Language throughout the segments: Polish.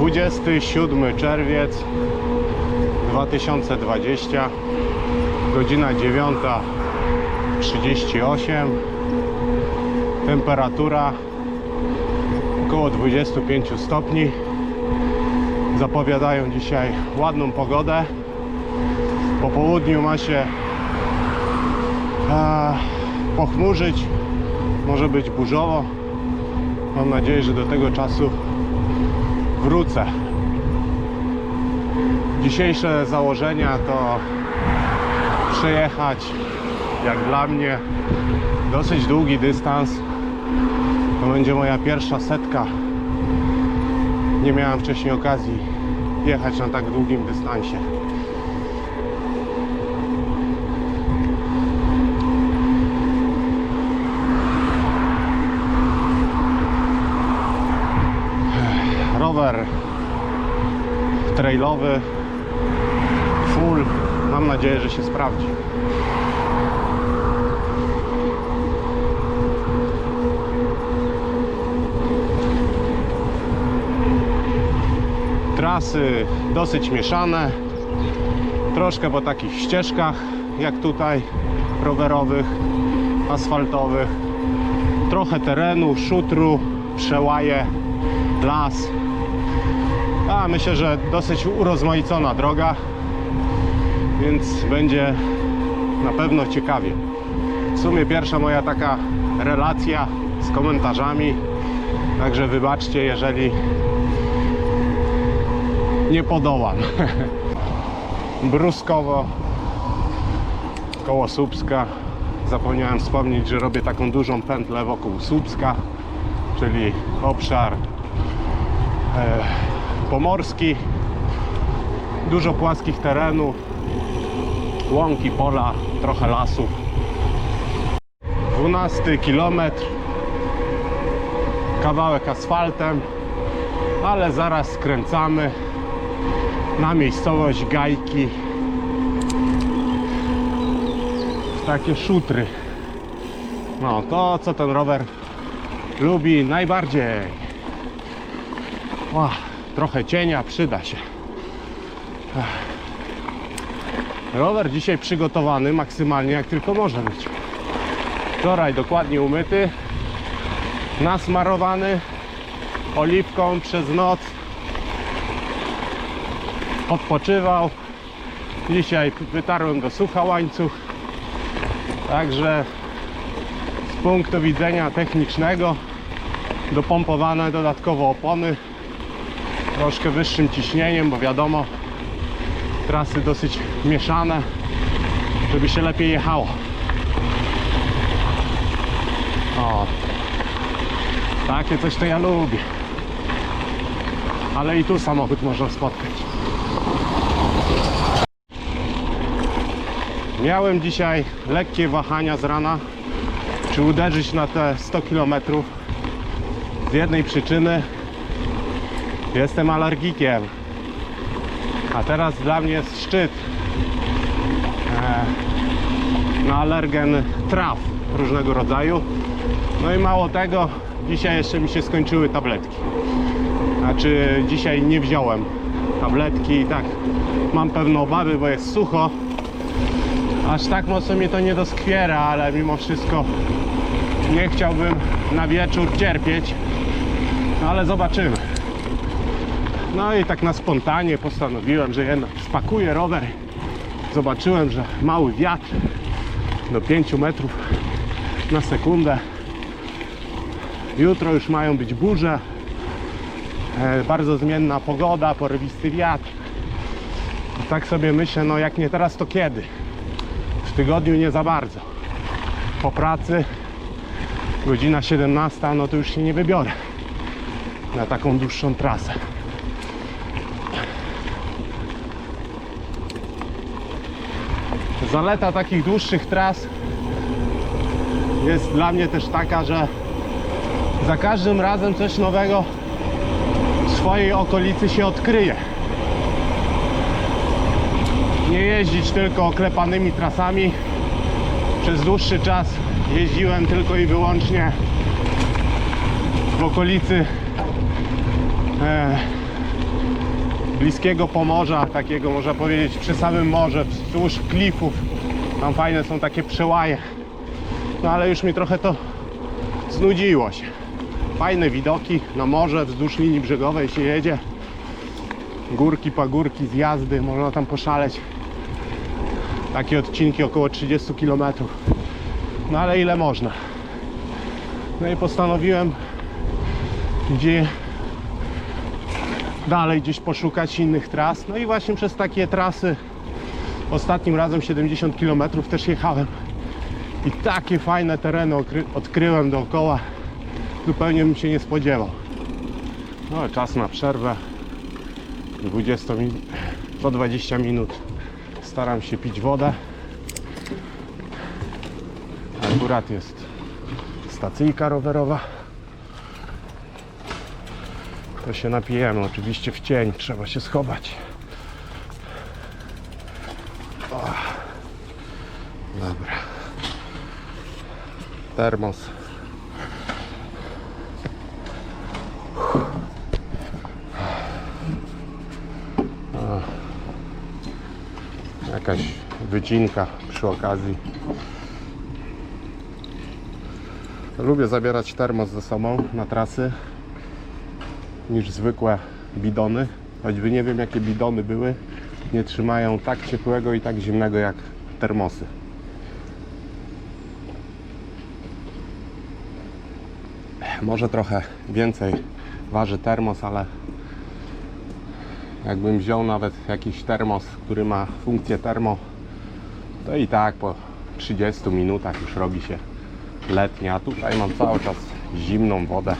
27 czerwiec 2020 godzina 9.38 temperatura około 25 stopni. Zapowiadają dzisiaj ładną pogodę. Po południu ma się e, pochmurzyć może być burzowo. Mam nadzieję, że do tego czasu wrócę. Dzisiejsze założenia to przejechać jak dla mnie dosyć długi dystans. To będzie moja pierwsza setka. Nie miałem wcześniej okazji jechać na tak długim dystansie rower trailowy full. Mam nadzieję, że się sprawdzi. Trasy dosyć mieszane. Troszkę po takich ścieżkach jak tutaj rowerowych, asfaltowych. Trochę terenu, szutru, przełaje, las myślę, że dosyć urozmaicona droga więc będzie na pewno ciekawie. W sumie pierwsza moja taka relacja z komentarzami także wybaczcie jeżeli nie podołam Bruskowo koło Słupska. Zapomniałem wspomnieć, że robię taką dużą pętlę wokół Słupska czyli obszar e, pomorski. Dużo płaskich terenów. Łąki, pola, trochę lasów 12 kilometr. Kawałek asfaltem. Ale zaraz skręcamy na miejscowość Gajki. W takie szutry. No to co ten rower lubi najbardziej. Ła, trochę cienia przyda się. Rower dzisiaj przygotowany maksymalnie jak tylko może być. Wczoraj dokładnie umyty nasmarowany oliwką przez noc. Odpoczywał. Dzisiaj wytarłem do sucha łańcuch. Także z punktu widzenia technicznego dopompowane dodatkowo opony troszkę wyższym ciśnieniem bo wiadomo trasy dosyć mieszane żeby się lepiej jechało. O takie coś to ja lubię. Ale i tu samochód można spotkać. Miałem dzisiaj lekkie wahania z rana czy uderzyć na te 100 km z jednej przyczyny jestem alergikiem. A teraz dla mnie jest szczyt. E, na alergen traw różnego rodzaju. No i mało tego dzisiaj jeszcze mi się skończyły tabletki. Znaczy dzisiaj nie wziąłem tabletki i tak mam pewne obawy, bo jest sucho. Aż tak mocno mnie to nie doskwiera, ale mimo wszystko nie chciałbym na wieczór cierpieć. No ale zobaczymy no i tak na spontanie postanowiłem, że jednak spakuję rower. Zobaczyłem, że mały wiatr do 5 metrów na sekundę. Jutro już mają być burze. E, bardzo zmienna pogoda, porywisty wiatr. I tak sobie myślę, no jak nie teraz to kiedy? W tygodniu nie za bardzo. Po pracy godzina 17 no to już się nie wybiorę na taką dłuższą trasę zaleta takich dłuższych tras jest dla mnie też taka, że za każdym razem coś nowego w swojej okolicy się odkryje. Nie jeździć tylko oklepanymi trasami. Przez dłuższy czas jeździłem tylko i wyłącznie w okolicy e, bliskiego Pomorza, takiego można powiedzieć przy samym morze, wzdłuż klifów. Tam fajne są takie przełaje. No ale już mi trochę to znudziło się. Fajne widoki na morze, wzdłuż linii brzegowej się jedzie. Górki, pagórki, zjazdy, można tam poszaleć. Takie odcinki około 30 km. No ale ile można. No i postanowiłem gdzie dalej gdzieś poszukać innych tras. No i właśnie przez takie trasy ostatnim razem 70 km też jechałem. I takie fajne tereny odkryłem dookoła. Zupełnie bym się nie spodziewał. No czas na przerwę. 20 min- po 20 minut staram się pić wodę. Akurat jest stacyjka rowerowa. To się napijemy, oczywiście w cień, trzeba się schować. O. Dobra. Termos. Jakaś wycinka przy okazji. Lubię zabierać termos ze sobą na trasy niż zwykłe bidony. Choćby nie wiem jakie bidony były, nie trzymają tak ciepłego i tak zimnego jak termosy. Może trochę więcej waży termos, ale jakbym wziął nawet jakiś termos, który ma funkcję termo, to i tak po 30 minutach już robi się letnia. Tutaj mam cały czas zimną wodę.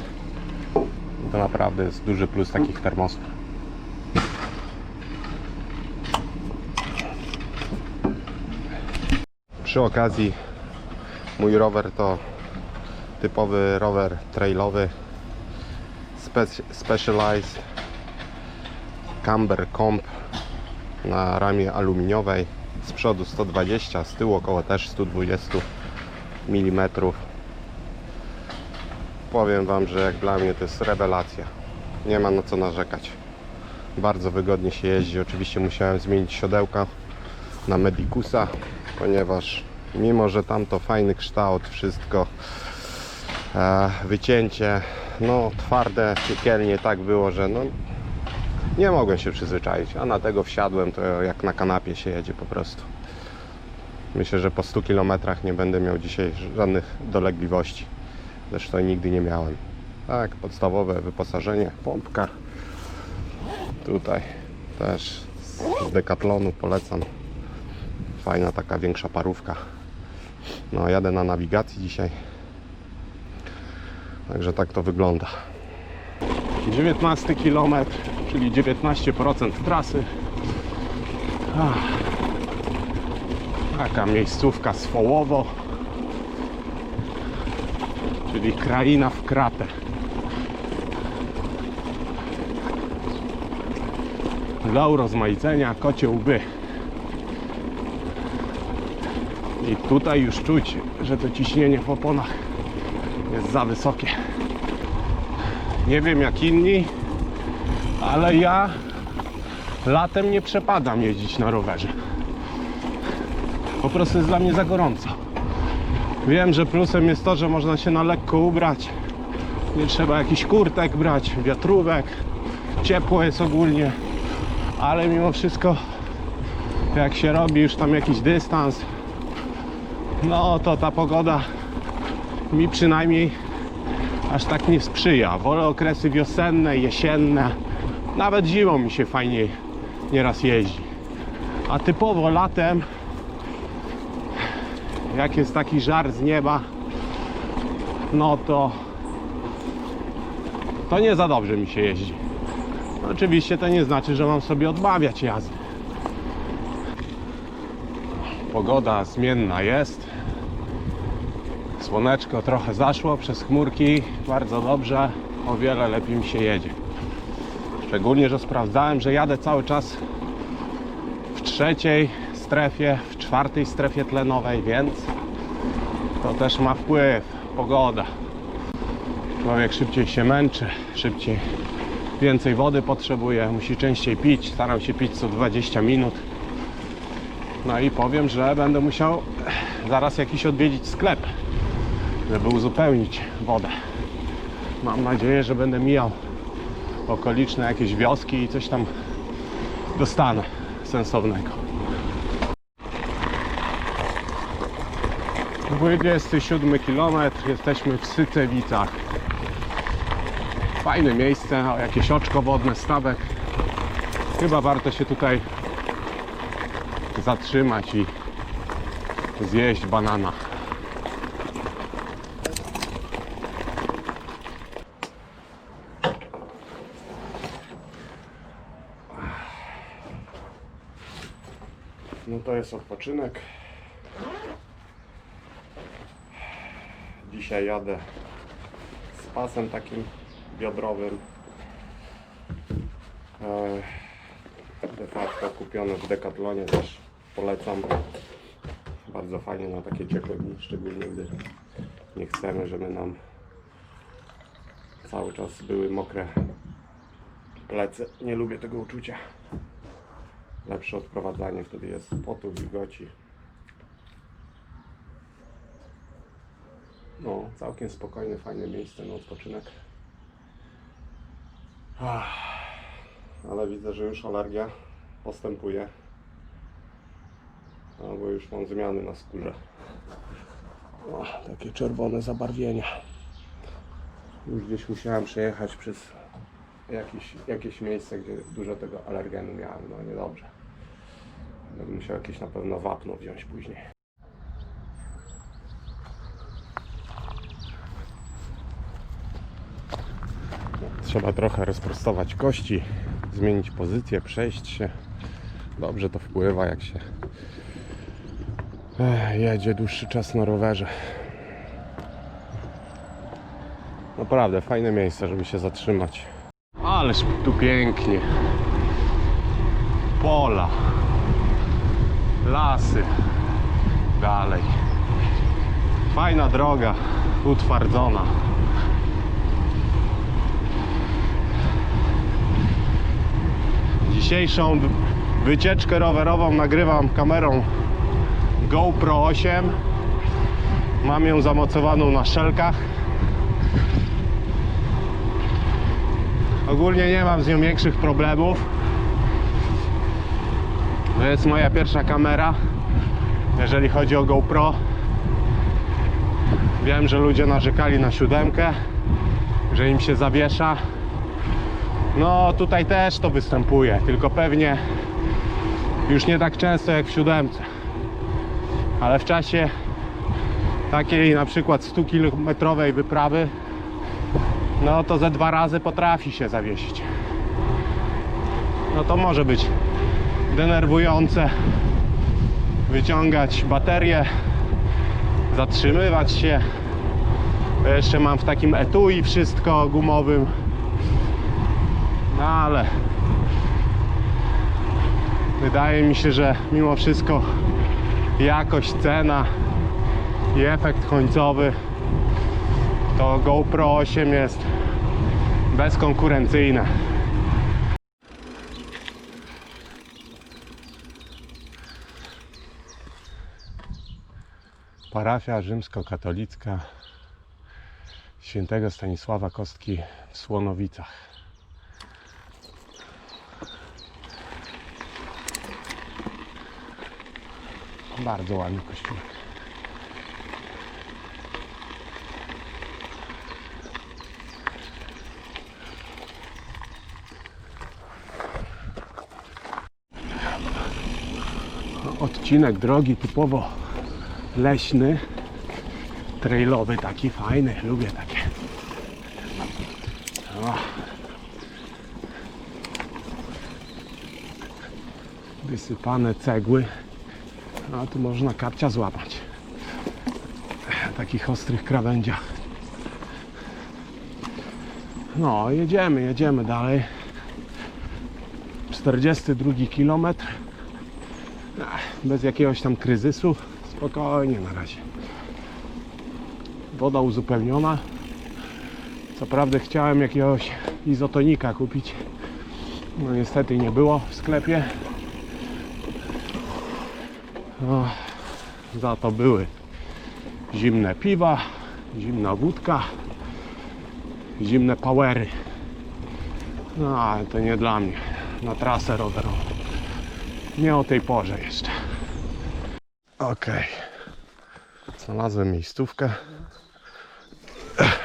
To naprawdę jest duży plus takich termosów. Przy okazji mój rower to typowy rower trailowy. Spec- Specialized Camber Comp na ramie aluminiowej. Z przodu 120, z tyłu około też 120 mm powiem Wam, że jak dla mnie to jest rewelacja. Nie ma na co narzekać. Bardzo wygodnie się jeździ. Oczywiście musiałem zmienić siodełka na Medicusa, ponieważ mimo, że tam to fajny kształt, wszystko e, wycięcie, no twarde piekielnie tak było, że no nie mogłem się przyzwyczaić, a na tego wsiadłem, to jak na kanapie się jedzie po prostu. Myślę, że po 100 km nie będę miał dzisiaj żadnych dolegliwości. Zresztą nigdy nie miałem. Tak, podstawowe wyposażenie, pompka. Tutaj też z Decathlonu polecam. Fajna taka większa parówka. No, jadę na nawigacji dzisiaj. Także tak to wygląda. 19 km, czyli 19% trasy. Ach. Taka miejscówka Swołowo czyli kraina w kratę. Dla urozmaicenia kocie łby. I tutaj już czuć, że to ciśnienie w oponach jest za wysokie. Nie wiem jak inni, ale ja latem nie przepadam jeździć na rowerze. Po prostu jest dla mnie za gorąco. Wiem, że plusem jest to, że można się na lekko ubrać. Nie trzeba jakichś kurtek brać, wiatrówek. Ciepło jest ogólnie. Ale mimo wszystko, jak się robi już tam jakiś dystans, no to ta pogoda mi przynajmniej aż tak nie sprzyja. Wolę okresy wiosenne, jesienne. Nawet zimą mi się fajniej nieraz jeździ. A typowo latem jak jest taki żar z nieba, no to to nie za dobrze mi się jeździ. Oczywiście to nie znaczy, że mam sobie odmawiać jazdy. Pogoda zmienna jest. Słoneczko trochę zaszło przez chmurki, bardzo dobrze, o wiele lepiej mi się jedzie. Szczególnie, że sprawdzałem, że jadę cały czas w trzeciej strefie, w czwartej strefie tlenowej, więc to też ma wpływ. Pogoda. Człowiek szybciej się męczy, szybciej więcej wody potrzebuje, musi częściej pić. Staram się pić co 20 minut. No i powiem, że będę musiał zaraz jakiś odwiedzić sklep, żeby uzupełnić wodę. Mam nadzieję, że będę mijał okoliczne jakieś wioski i coś tam dostanę sensownego. 27 km, jesteśmy w Sycewicach. Fajne miejsce, jakieś oczko wodne, stawek. Chyba warto się tutaj zatrzymać i zjeść banana. No to jest odpoczynek. Dzisiaj jadę z pasem takim biodrowym. E, De facto kupiony w Decathlonie też polecam. Bardzo fajnie na takie ciepłe dni, szczególnie gdy nie chcemy, żeby nam cały czas były mokre plecy. Nie lubię tego uczucia. Lepsze odprowadzanie wtedy jest potu, wilgoci. No, całkiem spokojne, fajne miejsce na odpoczynek. Ale widzę, że już alergia postępuje. Albo już mam zmiany na skórze. O, takie czerwone zabarwienia. Już gdzieś musiałem przejechać przez jakieś, jakieś miejsce, gdzie dużo tego alergenu miałem. No niedobrze. Będę musiał jakieś na pewno wapno wziąć później. Trzeba trochę rozprostować kości, zmienić pozycję, przejść się. Dobrze to wpływa, jak się jedzie dłuższy czas na rowerze. Naprawdę fajne miejsce, żeby się zatrzymać. Ależ tu pięknie. Pola, lasy, dalej. Fajna droga, utwardzona. Dzisiejszą wy- wycieczkę rowerową nagrywam kamerą GoPro 8. Mam ją zamocowaną na szelkach. Ogólnie nie mam z nią większych problemów. To jest moja pierwsza kamera, jeżeli chodzi o GoPro. Wiem, że ludzie narzekali na siódemkę, że im się zawiesza. No tutaj też to występuje, tylko pewnie już nie tak często jak w siódemce. Ale w czasie takiej na przykład 100 kilometrowej wyprawy no to ze dwa razy potrafi się zawiesić. No to może być denerwujące wyciągać baterię, zatrzymywać się. Jeszcze mam w takim etui wszystko gumowym. No ale wydaje mi się, że mimo wszystko jakość, cena i efekt końcowy to GoPro 8 jest bezkonkurencyjne. Parafia rzymskokatolicka świętego Stanisława Kostki w Słonowicach. Bardzo ładny kościółek. No, odcinek drogi typowo leśny, trailowy, taki fajny, lubię takie. O. Wysypane cegły, a tu można kapcia złapać. Takich ostrych krawędziach. No, jedziemy, jedziemy dalej. 42 kilometr bez jakiegoś tam kryzysu. Spokojnie na razie. Woda uzupełniona. Co prawda chciałem jakiegoś izotonika kupić. No niestety nie było w sklepie. No, za to były zimne piwa, zimna wódka, zimne powery. No ale to nie dla mnie. Na trasę rowerową. Nie o tej porze jeszcze. Okej. Znalazłem miejscówkę.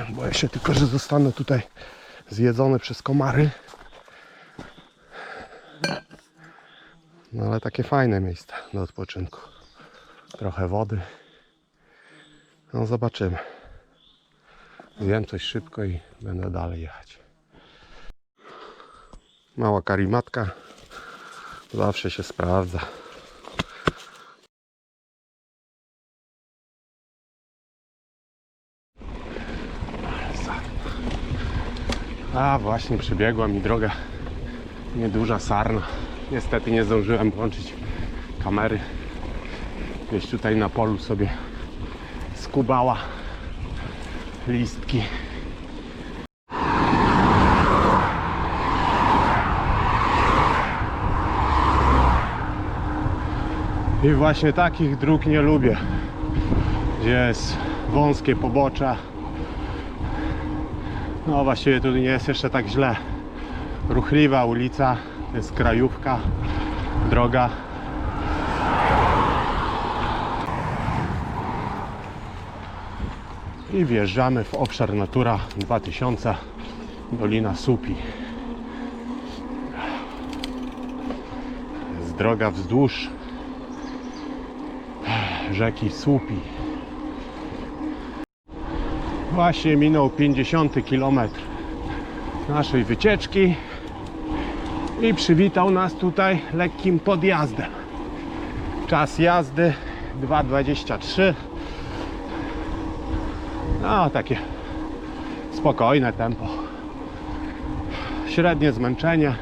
Boję się tylko, że zostanę tutaj zjedzony przez komary. No ale takie fajne miejsce do odpoczynku. Trochę wody. No zobaczymy. Zjem coś szybko i będę dalej jechać. Mała karimatka zawsze się sprawdza. A właśnie przebiegła mi droga nieduża sarna. Niestety nie zdążyłem włączyć kamery. Gdzieś tutaj na polu sobie skubała listki. I właśnie takich dróg nie lubię, gdzie jest wąskie pobocza. No właściwie tu nie jest jeszcze tak źle. Ruchliwa ulica, jest krajówka, droga. I wjeżdżamy w obszar Natura 2000, Dolina Supi. Jest droga wzdłuż rzeki Słupi. Właśnie minął 50 km naszej wycieczki i przywitał nas tutaj lekkim podjazdem. Czas jazdy 2,23. No, takie spokojne tempo. Średnie zmęczenie.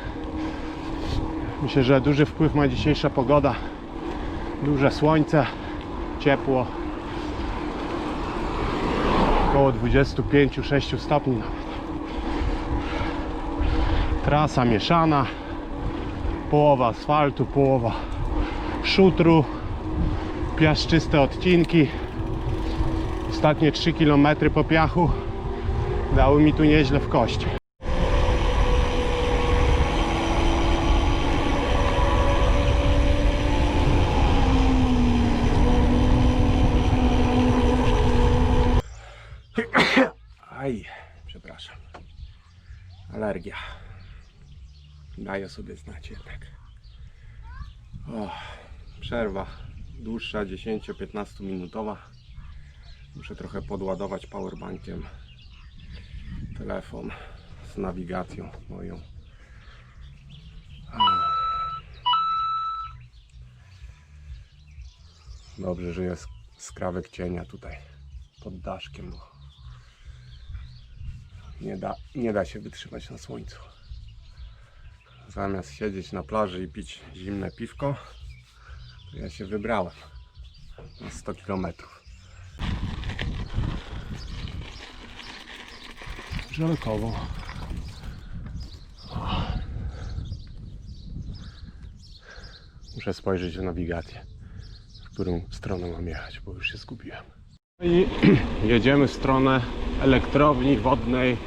Myślę, że duży wpływ ma dzisiejsza pogoda. Duże słońce, ciepło. Około 25-6 stopni nawet. Trasa mieszana. Połowa asfaltu, połowa szutru. Piaszczyste odcinki. Ostatnie 3 km po piachu dały mi tu nieźle w kość. Aj, przepraszam. Alergia. Daje sobie znać jednak. O, przerwa dłuższa, 10-15 minutowa. Muszę trochę podładować powerbankiem telefon z nawigacją moją. Dobrze, że jest skrawek cienia tutaj pod daszkiem, bo nie da, nie da się wytrzymać na słońcu. Zamiast siedzieć na plaży i pić zimne piwko, to ja się wybrałem na 100 kilometrów. Żelkowo. Muszę spojrzeć w nawigację, w którą stronę mam jechać, bo już się zgubiłem. I jedziemy w stronę elektrowni wodnej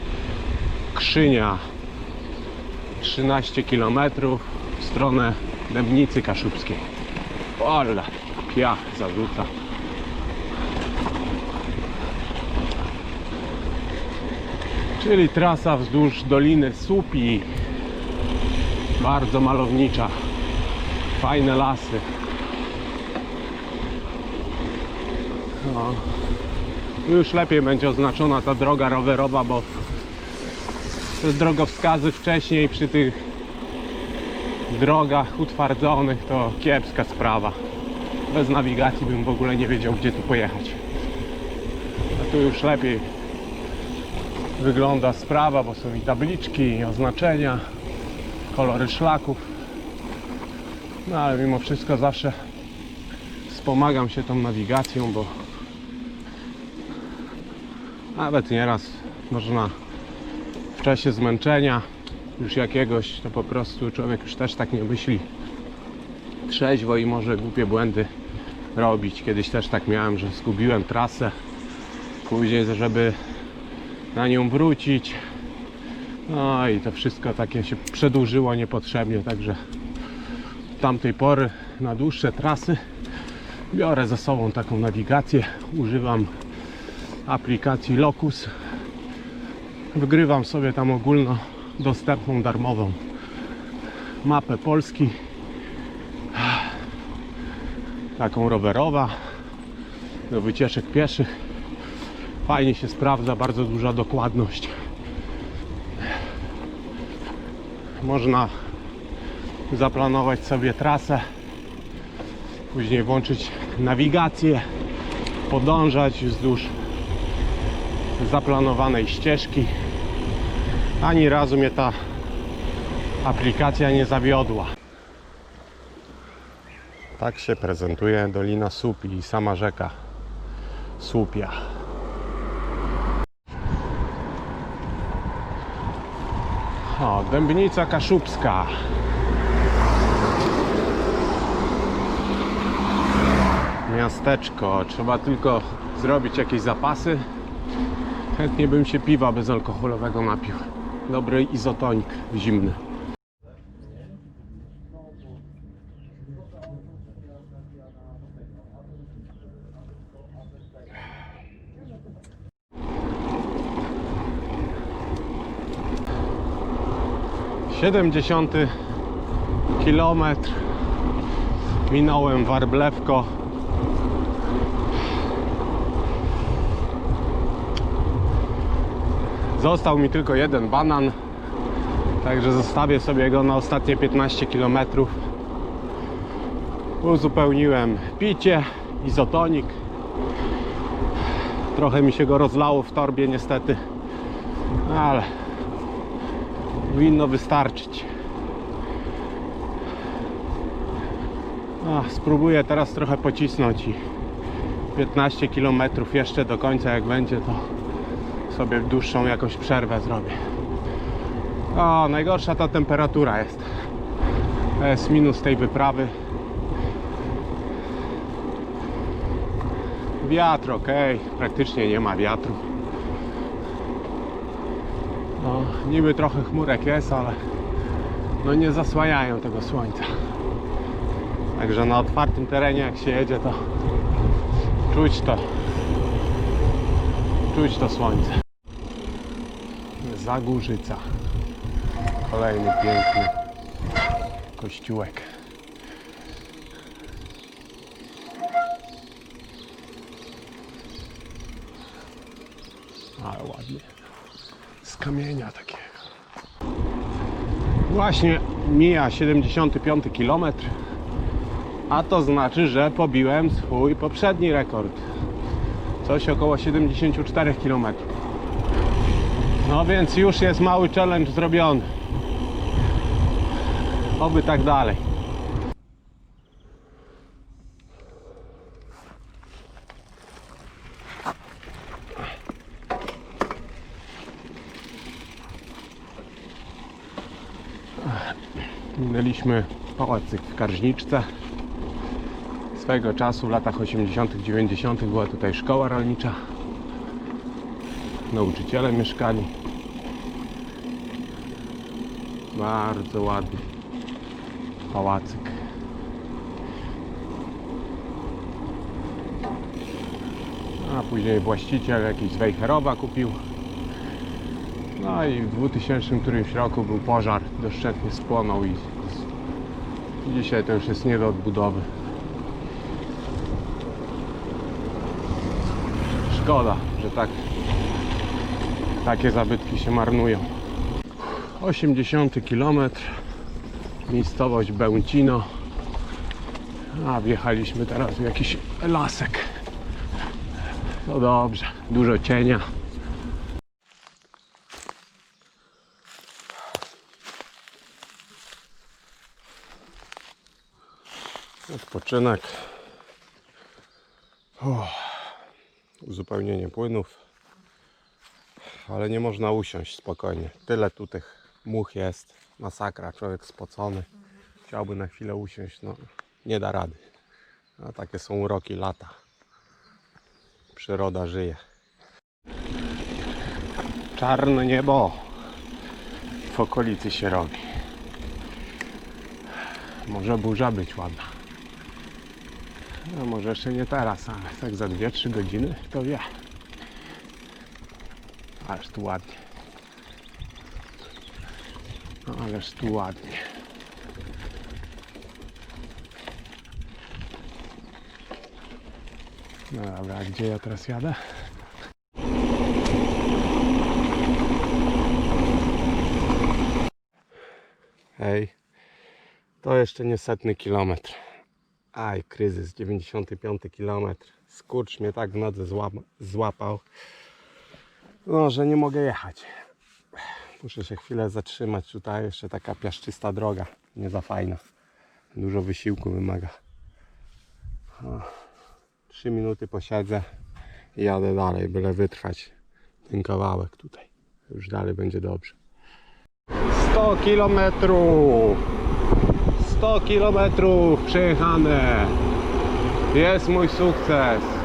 Krzynia. 13 km w stronę Dębnicy Kaszubskiej. Ola, piach zarzuca. Czyli trasa wzdłuż Doliny Supi. Bardzo malownicza. Fajne lasy. No. Już lepiej będzie oznaczona ta droga rowerowa, bo drogowskazy wcześniej przy tych drogach utwardzonych to kiepska sprawa. Bez nawigacji bym w ogóle nie wiedział gdzie tu pojechać. A tu już lepiej wygląda sprawa, bo są i tabliczki, i oznaczenia, kolory szlaków. No ale mimo wszystko zawsze wspomagam się tą nawigacją, bo nawet nieraz można czasie zmęczenia już jakiegoś, to po prostu człowiek już też tak nie myśli trzeźwo i może głupie błędy robić. Kiedyś też tak miałem, że zgubiłem trasę. Później, żeby na nią wrócić. No i to wszystko takie się przedłużyło niepotrzebnie, także tamtej pory na dłuższe trasy biorę ze sobą taką nawigację. Używam aplikacji Locus. Wygrywam sobie tam ogólno dostępną darmową mapę Polski. Taką rowerowa do wycieczek pieszych. Fajnie się sprawdza, bardzo duża dokładność. Można zaplanować sobie trasę, później włączyć nawigację, podążać wzdłuż zaplanowanej ścieżki. Ani razu mnie ta aplikacja nie zawiodła. Tak się prezentuje Dolina Słupi i sama rzeka Słupia. O, Dębnica Kaszubska. Miasteczko. Trzeba tylko zrobić jakieś zapasy. Chętnie bym się piwa bezalkoholowego napił. Dobry izotonik zimny. Siedemdziesiąty kilometr minąłem Warblewko Został mi tylko jeden banan, także zostawię sobie go na ostatnie 15 km. Uzupełniłem picie, izotonik. Trochę mi się go rozlało w torbie niestety, ale powinno wystarczyć. A, spróbuję teraz trochę pocisnąć i 15 km jeszcze do końca jak będzie to sobie dłuższą jakąś przerwę zrobię. O, najgorsza ta temperatura jest. To jest minus tej wyprawy. Wiatr ok, praktycznie nie ma wiatru. No, niby trochę chmurek jest, ale no nie zasłajają tego słońca. Także na otwartym terenie jak się jedzie to czuć to czuć to słońce. Zagórzyca. Kolejny piękny kościółek. Ale ładnie. Z kamienia takiego. Właśnie mija 75 km. A to znaczy, że pobiłem swój poprzedni rekord. Coś około 74 km. No więc już jest mały challenge zrobiony. Oby tak dalej. Minęliśmy pałacyk w Karżniczce. Swego czasu w latach 80., 90. była tutaj szkoła rolnicza. Nauczyciele mieszkali. Bardzo ładny pałacyk. A później właściciel jakiś z Wejherowa kupił. No i w 2000 którymś roku był pożar, doszczętnie spłonął i z- dzisiaj to już jest nie do odbudowy. Szkoda, że tak takie zabytki się marnują. 80 km miejscowość Bełcino. A wjechaliśmy teraz w jakiś lasek. No dobrze, dużo cienia. Odpoczynek. Uzupełnienie płynów ale nie można usiąść spokojnie. Tyle tu tych much jest. Masakra, człowiek spocony. Chciałby na chwilę usiąść, no nie da rady. A takie są uroki lata. Przyroda żyje. Czarne niebo w okolicy się robi. Może burza być ładna. No może jeszcze nie teraz, ale tak za 2-3 godziny to wie. Ależ tu ładnie. No, Ależ tu ładnie. No dobra, a gdzie ja teraz jadę? Hej, to jeszcze nie setny kilometr. Aj, kryzys, 95 kilometr. Skurcz mnie tak w nodze złapał, no, że nie mogę jechać. Muszę się chwilę zatrzymać tutaj, jeszcze taka piaszczysta droga, nie za fajna. Dużo wysiłku wymaga. O, Trzy minuty posiedzę i jadę dalej, byle wytrwać ten kawałek tutaj. Już dalej będzie dobrze. 100 kilometrów! 100 kilometrów przejechane! Jest mój sukces!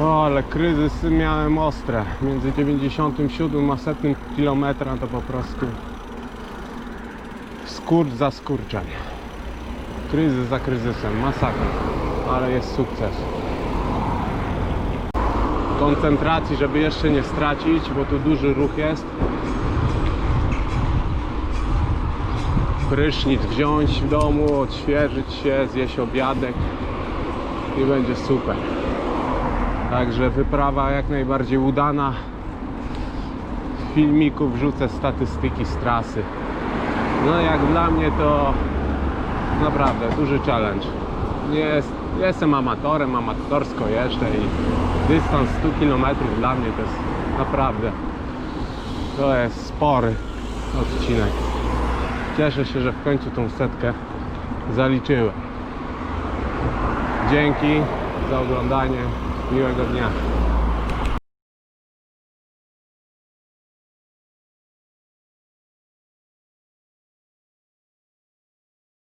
O, ale kryzysy miałem ostre. Między 97 a 100 kilometra to po prostu skurcz za skurczem. Kryzys za kryzysem, masakra. Ale jest sukces. Koncentracji, żeby jeszcze nie stracić, bo tu duży ruch jest. Prysznic wziąć w domu, odświeżyć się, zjeść obiadek i będzie super. Także wyprawa jak najbardziej udana. W filmiku wrzucę statystyki z trasy. No jak dla mnie to naprawdę duży challenge. Jest, jestem amatorem, amatorsko jeszcze i dystans 100 km dla mnie to jest naprawdę to jest spory odcinek. Cieszę się, że w końcu tą setkę zaliczyłem. Dzięki za oglądanie. Miłego dnia.